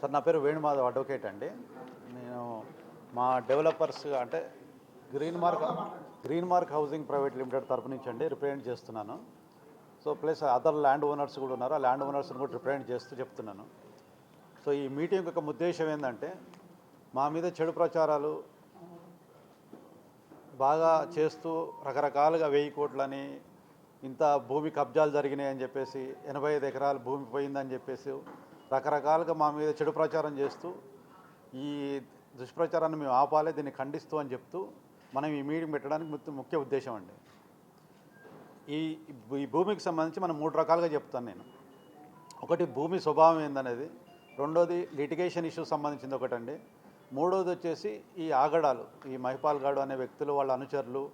Sir నా పేరు Venumadhav advocate అండి. నేను మా డెవలపర్స్ అంటే green mark green mark housing private limited తరపు నుంచి అండి రిప్రజెంట్ చేస్తున్నాను. So plus other land owners కూడా ఉన్నారు. ఆ ల్యాండ్ ఓనర్స్ని కూడా రిప్రజెంట్ చేస్తూ చెప్తున్నాను. సో ఈ మీటింగ్ యొక్క ఉద్దేశం ఏంటంటే మా మీద చెడు ప్రచారాలు బాగా చేస్తూ రకరకాలుగా వెయ్యి కోట్లని ఇంత భూమి కబ్జాలు జరిగినాయి అని చెప్పేసి ఎనభై ఐదు ఎకరాలు భూమి పోయిందని చెప్పేసి రకరకాలుగా మా మీద చెడు ప్రచారం చేస్తూ ఈ దుష్ప్రచారాన్ని మేము ఆపాలి దీన్ని ఖండిస్తూ అని చెప్తూ మనం ఈ మీటింగ్ పెట్టడానికి ముఖ్య- ఉద్దేశం అండి. ఈ ఈ భూమికి సంబంధించి మనం మూడు రకాలుగా చెప్తాను నేను. ఒకటి భూమి స్వభావం ఏందనేది రెండోది లిటిగేషన్ ఇష్యూ సంబంధించింది ఒకటండి. మూడోది వచ్చేసి ఈ ఆగడాలు ఈ మహిపాల్ గాడు అనే వ్యక్తులు వాళ్ళ అనుచరులు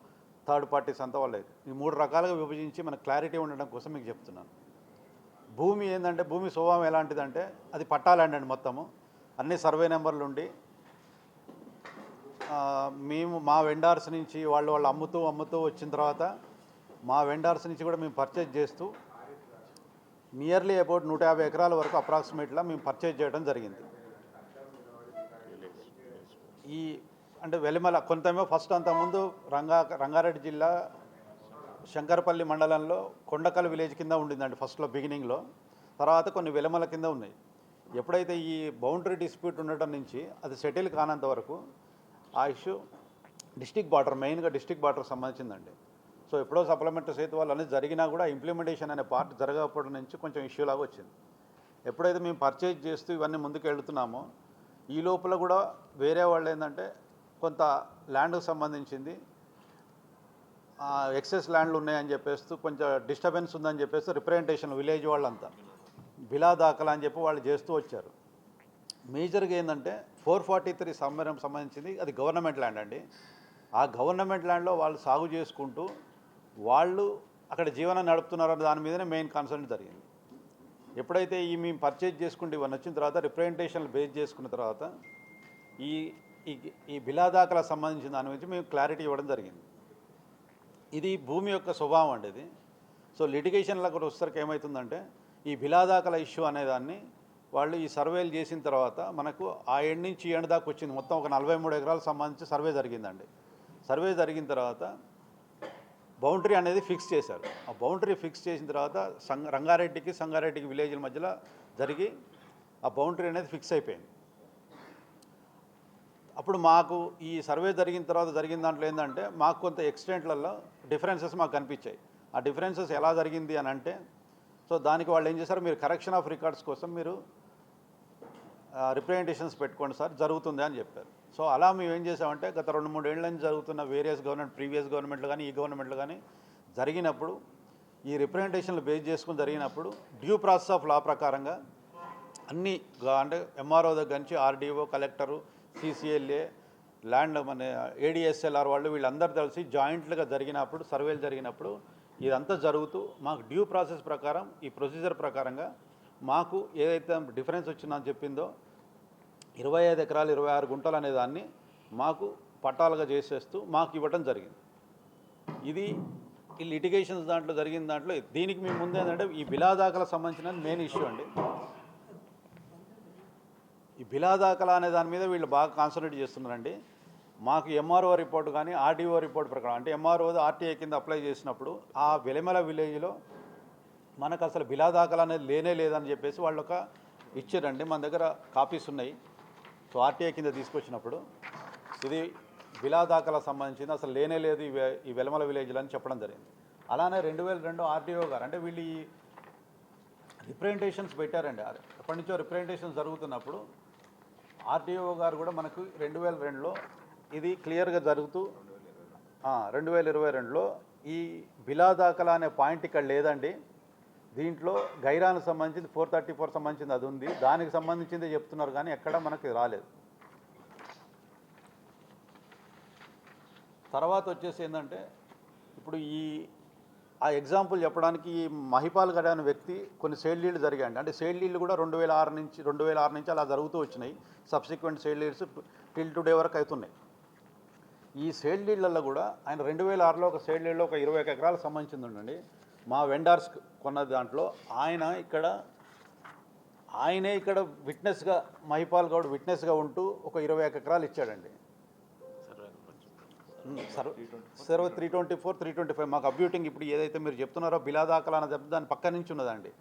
థర్డ్ పార్టీస్ అంతా వాళ్ళే ఈ మూడు రకాలుగా విభజించి మనకు క్లారిటీ ఉండడం కోసం మీకు చెప్తున్నాను. భూమి ఏంటంటే భూమి స్వభావం ఎలాంటిదంటే అది పట్టాలండి అండి మొత్తము. అన్ని సర్వే నెంబర్లు ఉండి మేము మా వెండార్స్ నుంచి వాళ్ళు వాళ్ళు అమ్ముతూ అమ్ముతూ వచ్చిన తర్వాత మా వెండార్స్ నుంచి కూడా మేము పర్చేజ్ చేస్తూ నియర్లీ అబౌట్ నూట యాభై ఎకరాల వరకు అప్రాక్సిమేట్లా మేము పర్చేజ్ చేయడం జరిగింది. ఈ అంటే వెలిమల కొంతమే ఫస్ట్ అంతకుముందు రంగా రంగారెడ్డి జిల్లా శంకరపల్లి మండలంలో కొండకల్ విలేజ్ కింద ఉండిందండి ఫస్ట్లో బిగినింగ్లో తర్వాత కొన్ని విలమల కింద ఉన్నాయి. ఎప్పుడైతే ఈ బౌండరీ డిస్ప్యూట్ ఉండటం నుంచి అది సెటిల్ కానంత వరకు ఆ ఇష్యూ డిస్టిక్ బార్డర్ మెయిన్గా డిస్టిక్ బార్డర్ సంబంధించిందండి. సో ఎప్పుడో సప్లిమెంటరీ సేతు వాళ్ళు అనేది జరిగినా కూడా ఇంప్లిమెంటేషన్ అనే పార్ట్ జరగకపోవడం నుంచి కొంచెం ఇష్యూ లాగా వచ్చింది. ఎప్పుడైతే మేము పర్చేజ్ చేస్తూ ఇవన్నీ ముందుకు వెళ్తున్నామో ఈ లోపల కూడా వేరే వాళ్ళు ఏంటంటే కొంత ల్యాండ్కు సంబంధించింది ఎక్సెస్ ల్యాండ్లు ఉన్నాయని చెప్పేస్తూ కొంచెం డిస్టర్బెన్స్ ఉందని చెప్పేసి రిప్రజెంటేషన్ విలేజ్ వాళ్ళంతా. బిలా దాఖలా అని చెప్పి వాళ్ళు చేస్తూ వచ్చారు. మేజర్గా ఏంటంటే ఫోర్ ఫార్టీ త్రీ సంబరం సంబంధించింది అది గవర్నమెంట్ ల్యాండ్ అండి. ఆ గవర్నమెంట్ ల్యాండ్లో వాళ్ళు సాగు చేసుకుంటూ వాళ్ళు అక్కడ జీవనం నడుపుతున్నారన్న దాని మీదనే మెయిన్ కన్సర్న్ జరిగింది. ఎప్పుడైతే ఈ మేము పర్చేజ్ చేసుకుంటే ఇవన్నీ వచ్చిన తర్వాత రిప్రజెంటేషన్లు బేస్ చేసుకున్న తర్వాత ఈ ఈ ఈ దాఖలా సంబంధించిన దాని గురించి మేము క్లారిటీ ఇవ్వడం జరిగింది. ఇది భూమి యొక్క స్వభావం అండి ఇది. సో లిటిగేషన్లో కూడా వచ్చేసరికి ఏమవుతుందంటే ఈ బిలాదాకల ఇష్యూ అనేదాన్ని వాళ్ళు ఈ సర్వేలు చేసిన తర్వాత మనకు ఆ ఎండ్ నుంచి ఎండ్ దాకా వచ్చింది. మొత్తం ఒక నలభై మూడు ఎకరాలకు సంబంధించి సర్వే జరిగిందండి. సర్వే జరిగిన తర్వాత బౌండరీ అనేది ఫిక్స్ చేశారు. ఆ బౌండరీ ఫిక్స్ చేసిన తర్వాత సంగ రంగారెడ్డికి సంగారెడ్డికి విలేజ్ల మధ్యలో జరిగి ఆ బౌండరీ అనేది ఫిక్స్ అయిపోయింది. అప్పుడు మాకు ఈ సర్వే జరిగిన తర్వాత జరిగిన దాంట్లో ఏంటంటే మాకు కొంత ఎక్స్టెంట్లలో డిఫరెన్సెస్ మాకు కనిపించాయి. ఆ డిఫరెన్సెస్ ఎలా జరిగింది అని అంటే సో దానికి వాళ్ళు ఏం చేశారు మీరు కరెక్షన్ ఆఫ్ రికార్డ్స్ కోసం మీరు రిప్రజెంటేషన్స్ పెట్టుకోండి సార్ జరుగుతుంది అని చెప్పారు. సో అలా మేము ఏం చేసామంటే గత రెండు మూడు ఏళ్ళ నుంచి జరుగుతున్న వేరియస్ గవర్నమెంట్ ప్రీవియస్ గవర్నమెంట్లు కానీ ఈ గవర్నమెంట్లు కానీ జరిగినప్పుడు ఈ రిప్రజెంటేషన్లు బేస్ చేసుకుని జరిగినప్పుడు డ్యూ ప్రాసెస్ ఆఫ్ లా ప్రకారంగా అన్ని అంటే ఎంఆర్ఓ దగ్గర నుంచి ఆర్డీఓ కలెక్టరు సిసిఎల్ఏ ల్యాండ్ మన ఏడిఎస్ఎల్ఆర్ వాళ్ళు వీళ్ళందరూ కలిసి జాయింట్లుగా జరిగినప్పుడు సర్వేలు జరిగినప్పుడు ఇదంతా జరుగుతూ మాకు డ్యూ ప్రాసెస్ ప్రకారం ఈ ప్రొసీజర్ ప్రకారంగా మాకు ఏదైతే డిఫరెన్స్ వచ్చిందని చెప్పిందో ఇరవై ఐదు ఎకరాలు ఇరవై ఆరు గుంటలు అనే దాన్ని మాకు పట్టాలుగా చేసేస్తూ మాకు ఇవ్వటం జరిగింది. ఇది ఈ లిటిగేషన్స్ దాంట్లో జరిగిన దాంట్లో దీనికి మేము ముందు ఏంటంటే ఈ బిలాదాకలకు సంబంధించిన మెయిన్ ఇష్యూ అండి. ఈ బిలాదాకల అనే దాని మీద వీళ్ళు బాగా కాన్సన్ట్రేట్ చేస్తున్నారండి. మాకు ఎంఆర్ఓ రిపోర్ట్ కానీ ఆర్డీఓ రిపోర్ట్ ప్రకారం అంటే ఎంఆర్ఓ ఆర్టీఐ కింద అప్లై చేసినప్పుడు ఆ వెలిమల విలేజ్లో మనకు అసలు బిలాదాకలు అనేది లేనే లేదని చెప్పేసి వాళ్ళు ఒక ఇచ్చారండి. మన దగ్గర కాపీస్ ఉన్నాయి. సో ఆర్టీఐ కింద తీసుకొచ్చినప్పుడు ఇది బిలాదాకల సంబంధించింది. అసలు లేనే లేదు ఈ వెలమల విలేజ్లో అని చెప్పడం జరిగింది. అలానే రెండు వేల రెండు ఆర్టీఓ గారు అంటే వీళ్ళు ఈ రిప్రజెంటేషన్స్ పెట్టారండి. అది ఎప్పటి నుంచో జరుగుతున్నప్పుడు ఆర్టీఓ గారు కూడా మనకు రెండు వేల రెండులో ఇది క్లియర్గా జరుగుతూ రెండు వేల ఇరవై రెండులో ఈ బిలా దాఖలా అనే పాయింట్ ఇక్కడ లేదండి. దీంట్లో గైరానికి సంబంధించింది ఫోర్ థర్టీ ఫోర్ సంబంధించింది అది ఉంది. దానికి సంబంధించిందే చెప్తున్నారు కానీ ఎక్కడ మనకి రాలేదు. తర్వాత వచ్చేసి ఏంటంటే ఇప్పుడు ఈ ఆ ఎగ్జాంపుల్ చెప్పడానికి ఈ మహిపాల్ గడ అనే వ్యక్తి కొన్ని సేల్ డీళ్ళు జరిగాయండి అంటే సేల్ డీళ్ళు కూడా రెండు వేల ఆరు నుంచి రెండు వేల ఆరు నుంచి అలా జరుగుతూ వచ్చినాయి. Subsequent sale deals till today వరకు అవుతున్నాయి. ఈ సేల్ డీళ్ళల్లో కూడా ఆయన రెండు వేల ఆరులో ఒక సేల్ డీల్లో ఒక ఇరవై ఒక ఎకరాలకు సంబంధించింది ఉండండి. మా వెండార్స్ కొన్న దాంట్లో ఆయన ఇక్కడ ఆయనే ఇక్కడ విట్నెస్గా మహిపాల్ గౌడ్ విట్నెస్గా ఉంటూ ఒక ఇరవై ఎకరాలు ఇచ్చాడండి. Survey survey three twenty four three twenty five మాకు అబ్యూటింగ్ ఇప్పుడు ఏదైతే మీరు చెప్తున్నారో బిలాదాకలా అన్న దెబ్బ దాని పక్క నుంచి ఉన్నదండి.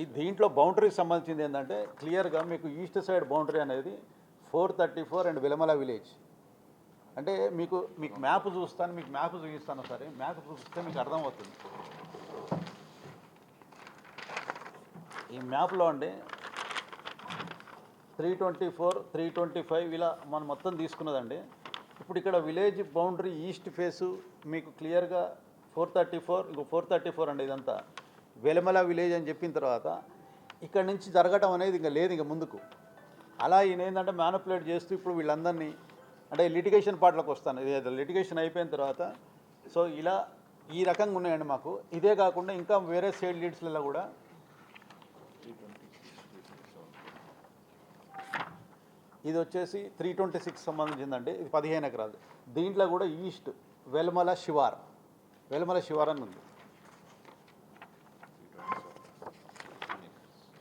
ఈ దీంట్లో బౌండరీకి సంబంధించింది ఏంటంటే క్లియర్గా మీకు ఈస్ట్ సైడ్ బౌండరీ అనేది four thirty four and Vilamala village అంటే మీకు మీకు మ్యాప్ చూస్తాను మీకు మ్యాప్ చూపిస్తాను సరే మ్యాప్ చూపిస్తే మీకు అర్థమవుతుంది. ఈ మ్యాప్లో అండి three twenty four three twenty five ఇలా మనం మొత్తం తీసుకున్నదండి. ఇప్పుడు ఇక్కడ విలేజ్ బౌండరీ ఈస్ట్ ఫేసు మీకు క్లియర్గా ఫోర్ థర్టీ ఫోర్ ఇంకో ఫోర్ థర్టీ ఫోర్ అండి ఇదంతా. వెలమల విలేజ్ అని చెప్పిన తర్వాత ఇక్కడ నుంచి జరగటం అనేది ఇంకా లేదు ఇంకా ముందుకు. అలా ఈయన ఏంటంటే మ్యానుపులేట్ చేస్తూ ఇప్పుడు వీళ్ళందరినీ అంటే లిటిగేషన్ పాటలకు వస్తాను. ఇది లిటిగేషన్ అయిపోయిన తర్వాత సో ఇలా ఈ రకంగా ఉన్నాయండి మాకు. ఇదే కాకుండా ఇంకా వేరే సైడ్ లీడ్స్లలో కూడా ఇది వచ్చేసి త్రీ ట్వంటీ సిక్స్ సంబంధించిందండి. ఇది పదిహేను ఎకరాలు. దీంట్లో కూడా ఈస్ట్ వెల్మల శివార్. వెల్మల శివార్ అని ఉంది.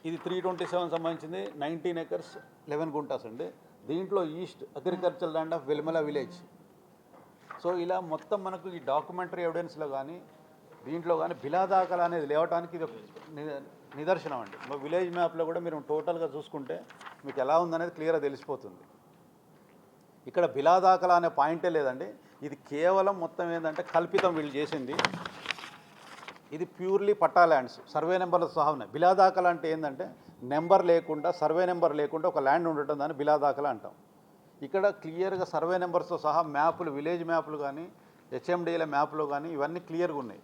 ఇది త్రీ ట్వంటీ సెవెన్ సంబంధించింది. నైన్టీన్ ఎకర్స్ లెవెన్ గుంటాస్ అండి. దీంట్లో east agriculture land of Velmala village. So ఇలా మొత్తం మనకు ఈ డాక్యుమెంటరీ ఎవిడెన్స్లో కానీ దీంట్లో కానీ బిలాదాకల అనేది లేవటానికి ఇది ఒక నిదర్శనం అండి. మా విలేజ్ మ్యాప్లో కూడా మీరు టోటల్గా చూసుకుంటే మీకు ఎలా ఉందనేది క్లియర్గా తెలిసిపోతుంది. ఇక్కడ బిలాదాకల అనే పాయింటే లేదండి. ఇది కేవలం మొత్తం ఏంటంటే కల్పితం వీళ్ళు చేసింది. ఇది ప్యూర్లీ పట్టా ల్యాండ్స్ సర్వే నెంబర్లతో సహా ఉన్నాయి. బిలాదాకల అంటే ఏంటంటే నెంబర్ లేకుండా సర్వే నెంబర్ లేకుండా ఒక ల్యాండ్ ఉండటం దాన్ని బిలాదాకల అంటాం. ఇక్కడ క్లియర్గా సర్వే నెంబర్స్తో సహా మ్యాపులు విలేజ్ మ్యాపులు కానీ హెచ్ఎండిఏల మ్యాప్లు కానీ ఇవన్నీ క్లియర్గా ఉన్నాయి.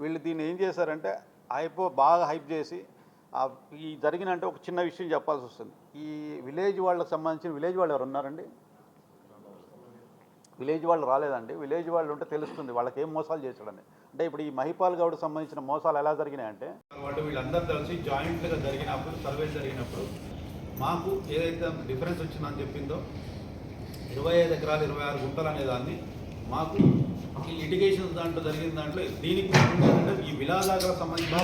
వీళ్ళు దీన్ని ఏం చేశారంటే హైపో బాగా హైప్ చేసి ఈ జరిగిన అంటే ఒక చిన్న విషయం చెప్పాల్సి వస్తుంది. ఈ విలేజ్ వాళ్ళకి సంబంధించిన విలేజ్ వాళ్ళు ఎవరు ఉన్నారండి? విలేజ్ వాళ్ళు రాలేదండి. విలేజ్ వాళ్ళు ఉంటే తెలుస్తుంది వాళ్ళకి ఏం మోసాలు చేశాడని. అంటే ఇప్పుడు ఈ మహిపాల్ గౌడ్ సంబంధించిన మోసాలు ఎలా జరిగినాయంటే వాళ్ళు వీళ్ళందరూ కలిసి జాయింట్గా జరిగినప్పుడు సర్వే జరిగినప్పుడు మాకు ఏదైతే డిఫరెన్స్ వచ్చిందని చెప్పిందో ఇరవై ఐదు ఎకరాలు ఇరవై ఆరు గుంటలు అనే దాన్ని మాకు ఈ లిటిగేషన్ దాంట్లో జరిగిన దాంట్లో దీనికి ఈ విలాదాలకు సంబంధించిన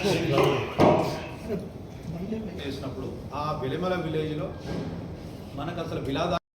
చేసినప్పుడు ఆ వెలిమల విలేజ్లో మనకు అసలు విలాద